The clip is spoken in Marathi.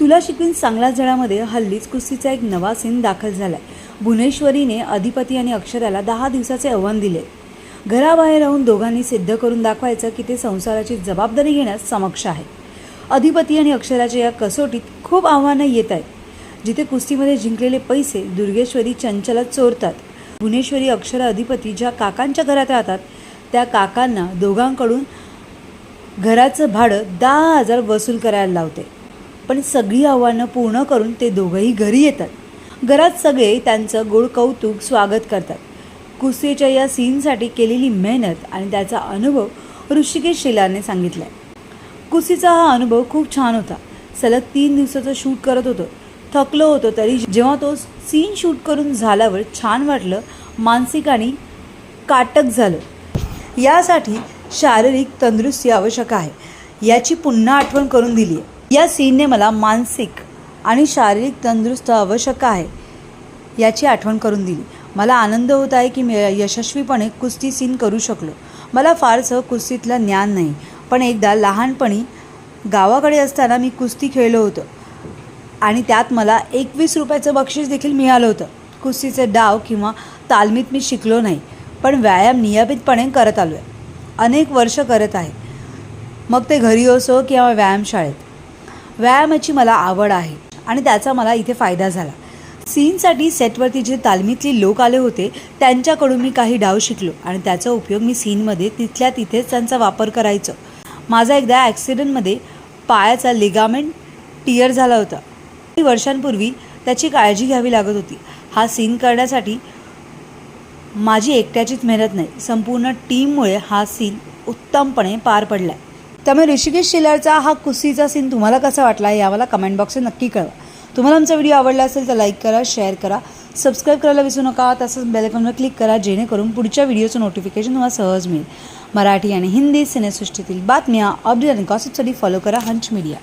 तुला शिकवीन चांगल्या जळामध्ये हल्लीच कुस्तीचा एक नवा सीन दाखल झालाय. भुवनेश्वरीने अधिपती आणि अक्षराला दहा दिवसाचे आव्हान दिले. घराबाहेर राहून दोघांनी सिद्ध करून दाखवायचं की ते संसाराची जबाबदारी घेण्यास समक्ष आहे. अधिपती आणि अक्षराच्या या कसोटीत खूप आव्हानं येत आहेत. जिथे कुस्तीमध्ये जिंकलेले पैसे दुर्गेश्वरी चंचला चोरतात. भुवनेश्वरी अक्षरा अधिपती ज्या काकांच्या घरात राहतात त्या काकांना दोघांकडून घराचं भाडं दहा हजार वसूल करायला लावते. पण सगळी आव्हानं पूर्ण करून ते दोघंही घरी येतात. घरात सगळे त्यांचं गोड कौतुक स्वागत करतात. कुस्तीच्या या सीनसाठी केलेली मेहनत आणि त्याचा अनुभव ऋषिकेश शेलारने सांगितला आहे कुस्तीचा हा अनुभव खूप छान होता. सलग तीन दिवसाचं शूट करत होतो. थकलो होतो तरी जेव्हा तो सीन शूट करून झाल्यावर छान वाटलं मानसिक आणि काटक झालं. यासाठी शारीरिक तंदुरुस्ती आवश्यक आहे. याची पुन्हा आठवण करून दिली आहे या सीनने मला मानसिक आणि शारीरिक तंदुरुस्त आवश्यक आहे याची आठवण करून दिली. मला आनंद होत आहे की मी यशस्वीपणे कुस्ती सीन करू शकलो. मला फारसं कुस्तीतलं ज्ञान नाही पण एकदा लहानपणी गावाकडे असताना मी कुस्ती खेळलो होतो आणि त्यात मला एकवीस रुपयाचं बक्षीस देखील मिळालं होतं. कुस्तीचे डाव किंवा तालमीत मी शिकलो नाही पण व्यायाम नियमितपणे करत आलो आहे अनेक वर्ष करत आहे. मग ते घरी असो किंवा व्यायामशाळेत. व्यायामाची मला आवड आहे आणि त्याचा मला इथे फायदा झाला. सीनसाठी सेटवरती जे तालमीतले लोक आले होते त्यांच्याकडून मी काही डाव शिकलो आणि त्याचा उपयोग मी सीनमध्ये तिथल्या तिथेच त्यांचा वापर करायचो. माझा एकदा ॲक्सिडेंटमध्ये पायाचा लिगामेंट टियर झाला होता. काही वर्षांपूर्वी त्याची काळजी घ्यावी लागत होती. हा सीन करण्यासाठी माझी एकट्याचीच मेहनत नाही. संपूर्ण टीममुळे हा सीन उत्तमपणे पार पडला आहे त्यामुळे ऋषिकेश शिलारचा हा कुस्तीचा सीन तुम्हाला कसा वाटला हे आम्हाला कमेंट बॉक्सवर नक्की कळवा. तुम्हाला आमचा व्हिडिओ आवडला असेल तर लाईक करा शेअर करा सबस्क्राईब करायला विसरू नका. तसंच बेलकॉनवर क्लिक करा जेणेकरून पुढच्या व्हिडिओचं नोटिफिकेशन तुम्हाला सहज मिळेल. मराठी आणि हिंदी सिनेसृष्टीतील बातम्या अपडेट आणि गॉसिपसाठी फॉलो करा हंच मीडिया